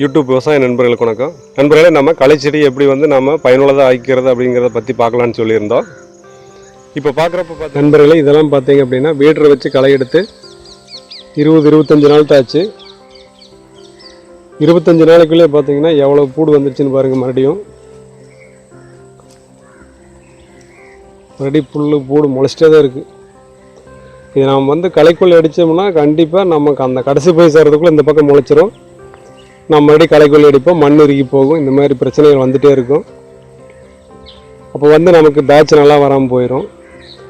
YouTube விவசாய நண்பர்களுக்கு வணக்கம். நண்பர்களே நம்ம களைச்செடி எப்படி வந்து நம்ம பயனுள்ளதாக ஆக்கிக்கிறது அப்படிங்கிறத பற்றி பார்க்கலான்னு சொல்லியிருந்தோம். இப்போ பார்க்குறப்ப பார்த்து நண்பர்களே இதெல்லாம் பார்த்தீங்க அப்படின்னா வீடரை வச்சு களை எடுத்து இருபது இருபத்தஞ்சி நாள் தாச்சு இருபத்தஞ்சி நாளைக்குள்ளே பார்த்தீங்கன்னா எவ்வளோ பூடு வந்துருச்சுன்னு பாருங்கள் மறுபடியும். மறுபடி புல் பூடு முளைச்சிட்டே தான் இருக்குது இது நாம் வந்து களைக்குள்ளே அடித்தோம்னா கண்டிப்பாக நமக்கு அந்த கடைசி போய் சேர்றதுக்குள்ளே இந்த பக்கம் முளைச்சிரும். நம்ம மறுபடியும் களைக்குள் அடிப்போம் மண் இறுகி போகும் இந்த மாதிரி பிரச்சனைகள் வந்துகிட்டே இருக்கும். அப்போ வந்து நமக்கு பேட்ச் நல்லா வராமல் போயிடும்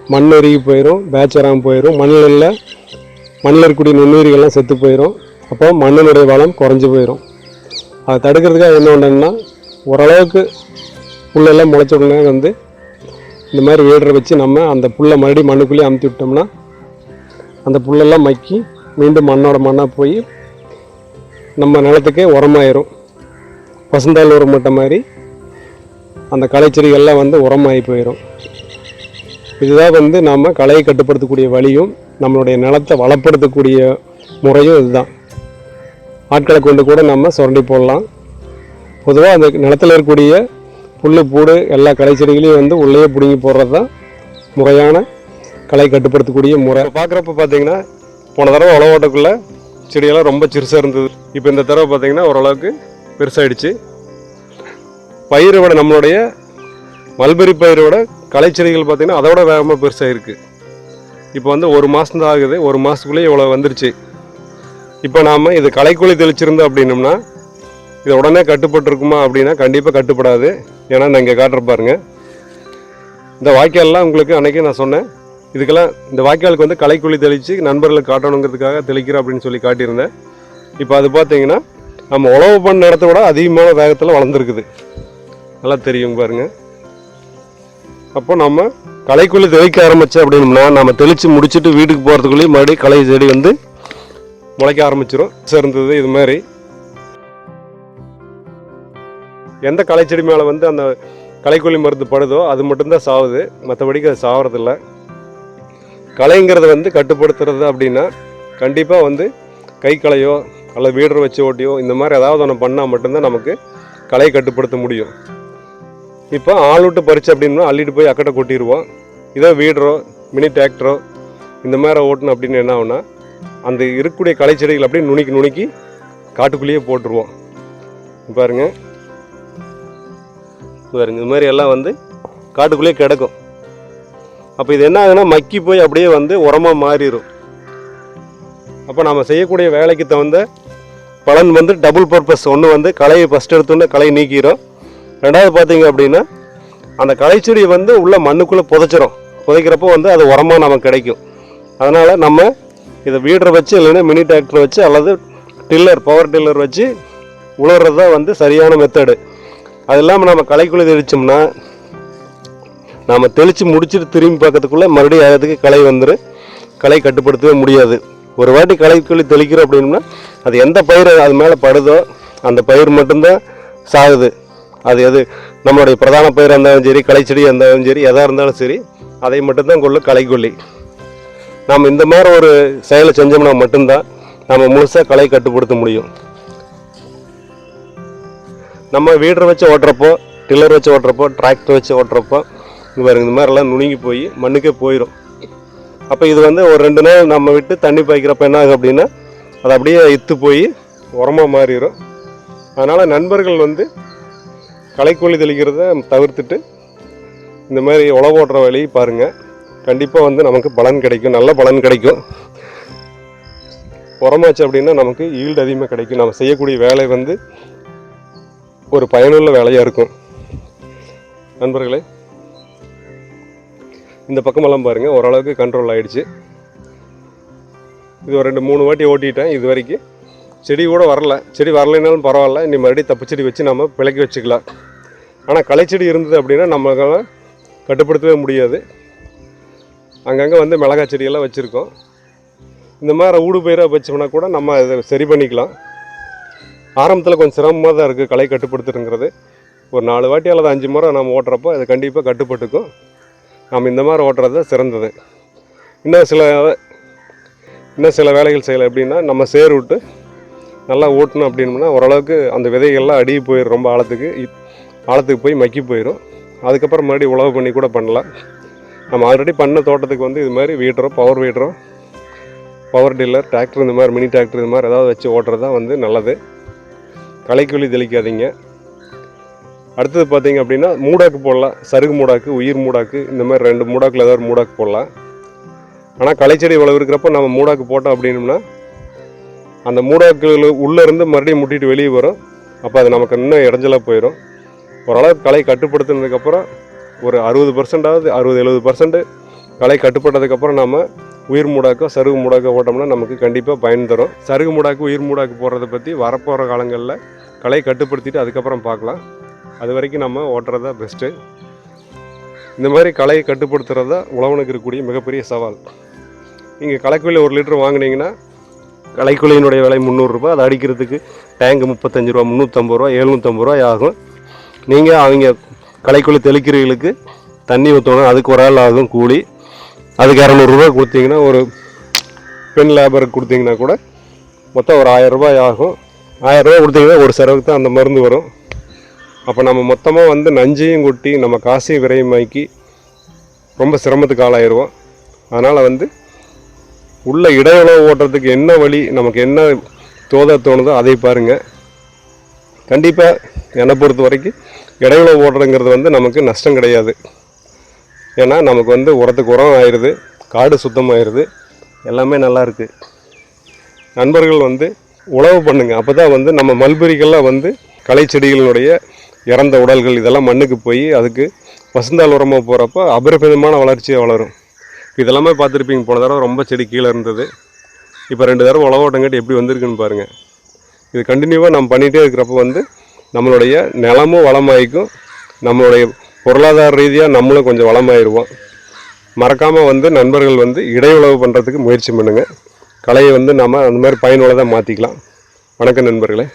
மண் இறுகி போயிடும் பேட்ச் வராமல் போயிடும் மண்ணில் இல்லை மண்ணில் இருக்கக்கூடிய நுண்ணுயிரிகள்லாம் செத்து போயிடும் அப்போ மண்ணினுடைய வளம் குறைஞ்சி போயிடும் அதை தடுக்கிறதுக்காக என்ன பண்ணணும்னா ஓரளவுக்கு புல்லெல்லாம் முளைச்ச உடனே வந்து இந்த மாதிரி வேடரை வச்சு நம்ம அந்த புல்லை மறுபடியும் மண்ணுக்குள்ளேயே அமுத்தி விட்டோம்னா அந்த புல்லெல்லாம் மக்கி மீண்டும் மண்ணோட மண்ணாக போய் நம்ம நிலத்துக்கே உரமாயிரும். பசுந்தாள் உரம் மட்ட மாதிரி அந்த களைச்செடிகள்லாம் வந்து உரமாகி போயிடும் இதுதான் வந்து நாம் களையை கட்டுப்படுத்தக்கூடிய வழியும் நம்மளுடைய நிலத்தை வளப்படுத்தக்கூடிய முறையும் இதுதான். ஆட்களை கொண்டு கூட நம்ம சுரண்டி போடலாம். பொதுவாக அந்த நிலத்தில் இருக்கக்கூடிய புல் பூடு எல்லா களைச்செடிகளையும் வந்து உள்ளேயே பிடுங்கி போடுறது தான் முறையான களை கட்டுப்படுத்தக்கூடிய முறை. பார்க்குறப்ப பார்த்தீங்கன்னா போன தடவை உழவோட்டக்குள்ளே செடியெல்லாம் ரொம்ப சிறுசாக இருந்தது. இப்போ இந்த தடவை பார்த்திங்கன்னா ஓரளவுக்கு பெருசாகிடுச்சு பயிரை விட நம்மளுடைய மல்பெரி பயிரை விட களைச்செடிகள் பார்த்திங்கன்னா அதோட வேகமாக பெருசாக இருக்குது இப்போ வந்து ஒரு மாதம் தான் ஆகுது. ஒரு மாதத்துக்குள்ளேயே இவ்வளோ வந்துருச்சு. இப்போ நாம் இது களைக்குழி தெளிச்சிருந்தோம் அப்படின்னம்னா இது உடனே கட்டுப்பட்டுருக்குமா அப்படின்னா கண்டிப்பாக கட்டுப்படாது. ஏன்னா நான் இங்கே காட்டுற பாருங்கள் இந்த வாய்க்கால்லாம் உங்களுக்கு அன்றைக்கி நான் சொன்னேன். இதுக்கெல்லாம் இந்த வாய்க்காலுக்கு வந்து களைக்குழி தெளித்து நண்பர்களுக்கு காட்டணுங்கிறதுக்காக தெளிக்கிறோம் அப்படின்னு சொல்லி காட்டியிருந்தேன். இப்போ அது பார்த்தீங்கன்னா நம்ம உழவு பண்ண இடத்த விட அதிகமான வேகத்தில் வளர்ந்துருக்குது. நல்லா தெரியும் பாருங்க. அப்போ நம்ம களைக்குழி தெளிக்க ஆரம்பித்தோம் அப்படின்னா நம்ம தெளித்து முடிச்சுட்டு வீட்டுக்கு போகிறதுக்குள்ளேயும் மறுபடியும் களை செடி வந்து முளைக்க ஆரம்பிச்சிடும் சேர்ந்தது இது மாதிரி. எந்த களைச்செடி மேலே வந்து அந்த களைக்கொல்லி மருந்து படுதோ அது மட்டும்தான் சாவுது. மற்றபடிக்கு அது சாவறதில்ல. கலைங்கிறத வந்து கட்டுப்படுத்துறது அப்படின்னா கண்டிப்பாக வந்து கை கலையோ அல்லது வீடரை வச்சு ஓட்டியோ இந்த மாதிரி ஏதாவது ஒன்று பண்ணால் மட்டும்தான் நமக்கு கலையை கட்டுப்படுத்த முடியும். இப்போ ஆள் விட்டு பறிச்சு அப்படின்னா அள்ளிட்டு போய் அக்கட்டை கொட்டிடுவோம் இதோ வீடரோ மினி டிராக்டரோ இந்த மாதிரி ஓட்டணும் அப்படின்னு என்ன ஆகுனா அந்த இருக்கக்கூடிய களைச்செடிகள் அப்படியே நுணுக்கி நுணுக்கி காட்டுக்குள்ளேயே போட்டுருவோம். பாருங்க. பாருங்க இது மாதிரி எல்லாம் வந்து காட்டுக்குள்ளேயே கிடக்கும். அப்போ இது என்ன ஆகுதுன்னா மக்கி போய் அப்படியே வந்து உரமாக மாறிடும் அப்போ நம்ம செய்யக்கூடிய வேலைக்கு தகுந்த பலன் வந்து டபுள் பர்பஸ் ஒன்று வந்து களையை ஃபஸ்ட் எடுத்தோன்னே களை நீக்கிடும் ரெண்டாவது பார்த்தீங்க அப்படின்னா அந்த களைச்செடி வந்து உள்ள மண்ணுக்குள்ளே புதைச்சிரும். புதைக்கிறப்போ வந்து அது உரமாக நமக்கு கிடைக்கும். அதனால் நம்ம இதை வீடரை வச்சு இல்லைன்னா மினி டிராக்டர் வச்சு அல்லது டில்லர் பவர் டில்லர் வச்சு உழுறது தான் வந்து சரியான மெத்தடு அது இல்லாமல் நம்ம களைக்குள்ளே தெளிச்சோம்னா நாம் தெளித்து முடிச்சுட்டு திரும்பி பார்க்கறதுக்குள்ளே மறுபடியும் அதுக்கு களை வந்துடும் களை கட்டுப்படுத்தவே முடியாது. ஒரு வாட்டி களைக்குள்ளி தெளிக்கிறோம் அப்படின்னா அது எந்த பயிர் அது மேலே படுதோ அந்த பயிர் மட்டும்தான் சாகுது. அது எது நம்மளுடைய பிரதான பயிர் இருந்தாலும் சரி களைச்செடியாக இருந்தாலும் சரி எதாக இருந்தாலும் சரி அதை மட்டும்தான் கொள்ளும் களைக்கொல்லி நாம் இந்த மாதிரி ஒரு செயலை செஞ்சோம்னா மட்டும்தான் நம்ம முழுசாக களை கட்டுப்படுத்த முடியும். நம்ம வீடரை வச்சு ஓட்டுறப்போ டில்லர் வச்சு ஓட்டுறப்போ டிராக்டர் வச்சு ஓட்டுறப்போ இங்கே பாருங்க இந்த மாதிரிலாம் நுணுங்கி போய் மண்ணுக்கே போயிடும் அப்போ இது வந்து ஒரு ரெண்டு நாள் நம்ம விட்டு தண்ணி பாய்க்கிறப்ப என்ன ஆகும் அப்படின்னா அது அப்படியே இத்து போய் உரமாக மாறிடும் அதனால் நண்பர்கள் வந்து களைக்கொல்லி தெளிக்கிறத தவிர்த்துட்டு இந்த மாதிரி உழவு ஓடுற வழி பாருங்கள் கண்டிப்பாக வந்து நமக்கு பலன் கிடைக்கும் நல்ல பலன் கிடைக்கும். உரமாச்சு அப்படின்னா நமக்கு ஈல்டு அதிகமாக கிடைக்கும். நம்ம செய்யக்கூடிய வேலை வந்து ஒரு பயனுள்ள வேலையாக இருக்கும். நண்பர்களே இந்த பக்கமெல்லாம் பாருங்கள் ஓரளவுக்கு கண்ட்ரோல் ஆகிடுச்சு இது ஒரு ரெண்டு மூணு வாட்டி ஓட்டிட்டேன் இது வரைக்கும். செடி கூட வரல. செடி வரலைனாலும் பரவாயில்ல. இனி மறுபடியும் தப்பு செடி வச்சு நம்ம பிழைக்க வச்சுக்கலாம். ஆனால் களைச்செடி இருந்தது அப்படின்னா நம்மளால கட்டுப்படுத்தவே முடியாது. அங்கங்கே வந்து மிளகாய் செடியெல்லாம் வச்சுருக்கோம். இந்த மாதிரி ஊடு பயிராக வச்சோம்னா கூட நம்ம இதை சரி பண்ணிக்கலாம். ஆரம்பத்தில் கொஞ்சம் சிரமமாக தான் இருக்குது களை கட்டுப்படுத்துறங்கிறது ஒரு நாலு வாட்டி அல்லது அஞ்சு முறை நம்ம ஓட்டுறப்போ அது கண்டிப்பாக கட்டுப்பட்டுக்கும். நம்ம இந்த மாதிரி ஓட்டுறது தான் சிறந்தது. இன்னும் சில இன்னும் சில வேலைகள் செய்யலை எப்படின்னா நம்ம சேர் விட்டு நல்லா ஓட்டணும் அப்படின்னா ஓரளவுக்கு அந்த விதைகள்லாம் அடி போயிடும் ரொம்ப ஆழத்துக்கு. ஆழத்துக்கு போய் மக்கி போயிடும். அதுக்கப்புறம் மறுபடியும் உழவு பண்ணி கூட பண்ணலாம். நம்ம ஆல்ரெடி பண்ண தோட்டத்துக்கு வந்து இது மாதிரி வீட்டுறோம் பவர் வீட்டுறோம். பவர் டீலர் டிராக்டர் இந்த மாதிரி மினி டிராக்டர் இது மாதிரி ஏதாவது வச்சு ஓட்டுறது தான் வந்து நல்லது. களைக்கொல்லி தெளிக்காதீங்க. அடுத்தது பார்த்தீங்க அப்படின்னா மூடாக்கு போடலாம். சருகு மூடாக்கு உயிர் மூடாக்கு இந்த மாதிரி ரெண்டு மூடாக்கில் ஏதாவது ஒரு மூடாக்கு போடலாம். ஆனால் களைச்செடி இவ்வளவு இருக்கிறப்ப நம்ம மூடாக்கு போட்டோம் அப்படின்னம்னா அந்த மூடாக்குகள் உள்ளே இருந்து மறுபடியும் முட்டிட்டு வெளியே வரும். அப்போ அது நமக்கு இன்னும் இடைஞ்சலாக போயிடும் ஓரளவுக்கு களை கட்டுப்படுத்தினதுக்கப்புறம் ஒரு அறுபது பர்சன்டாவது அறுபது எழுபது பர்சன்ட் களை கட்டுப்பட்டதுக்கப்புறம் நம்ம உயிர் மூடாக்கோ சருகு மூடாக்கோ போட்டோம்னா நமக்கு கண்டிப்பாக பயன் தரும். சருகு மூடாக்கு உயிர் மூடாக்கு போடுறத பற்றி வரப்போகிற காலங்களில் களை கட்டுப்படுத்திட்டு அதுக்கப்புறம் பார்க்கலாம். அது வரைக்கும் நம்ம ஓட்டுறதா பெஸ்ட்டு இந்த மாதிரி கலையை கட்டுப்படுத்துகிறது தான் உழவனுக்கு இருக்கக்கூடிய மிகப்பெரிய சவால். நீங்கள் கலைக்குள்ளே ஒரு லிட்டர் வாங்கினீங்கன்னா களைக்குள்ளியினுடைய விலை முந்நூறுரூபா அதை அடிக்கிறதுக்கு டேங்கு முப்பத்தஞ்சு ரூபா முந்நூற்றம்பது ரூபா எழுநூற்றம்பது ரூபாய் ஆகும். நீங்கள் அவங்க களைக்குள்ளி தெளிக்கிறவங்களுக்கு தண்ணி ஊற்றணும் அதுக்கு ஒரு ஆள் ஆகும் கூலி. அதுக்கு இரநூறுபா கொடுத்தீங்கன்னா ஒரு பெண் லேபருக்கு கொடுத்தீங்கன்னா கூட மொத்தம் ஒரு ஆயிரம் ரூபாய் ஆகும். ஆயிரம் ரூபாய் கொடுத்தீங்கன்னா ஒரு செலவுக்கு தான் அந்த மருந்து வரும். அப்போ நம்ம மொத்தமாக வந்து நஞ்சையும் கொட்டி நம்ம காசையும் விரயமாக்கி ரொம்ப சிரமத்துக்கு ஆளாயிருவோம். அதனால் வந்து உள்ள இடையுளவு ஓட்டுறதுக்கு என்ன வழி நமக்கு என்ன தோத தோணுதோ அதை பாருங்கள் கண்டிப்பாக என்னை பொறுத்த வரைக்கும் இடையுளவு ஓட்டுறதுங்கிறது வந்து நமக்கு நஷ்டம் கிடையாது. ஏன்னா நமக்கு வந்து உரத்துக்கு உரம் ஆயிடுது காடு சுத்தமாயிருது எல்லாமே நல்லா இருக்குது நண்பர்கள் வந்து உழவு பண்ணுங்கள் அப்போ தான் வந்து நம்ம மல்பெரிகள்லாம் வந்து களை செடிகளினுடைய இறந்த உடல்கள் இதெல்லாம் மண்ணுக்கு போய் அதுக்கு பசுந்தாள் உரமாக போகிறப்ப அபரிமிதமான வளர்ச்சியாக வளரும். இதெல்லாமே பார்த்துருப்பீங்க போன தடவை ரொம்ப செடி கீழே இருந்தது. இப்போ ரெண்டு தடவை உழவோட்டங்காட்டி எப்படி வந்திருக்குன்னு பாருங்கள் இது கண்டினியூவாக நம்ம பண்ணிகிட்டே இருக்கிறப்ப வந்து நம்மளுடைய நிலமும் வளமாயிக்கும் நம்மளுடைய பொருளாதார ரீதியாக நம்மளும் கொஞ்சம் வளமாயிருவோம். மறக்காமல் வந்து நண்பர்கள் வந்து இடையுழவு பண்ணுறதுக்கு முயற்சி பண்ணுங்கள் கலையை வந்து நம்ம அந்த மாதிரி பயனுள்ளதாக மாற்றிக்கலாம். வணக்கம் நண்பர்களே.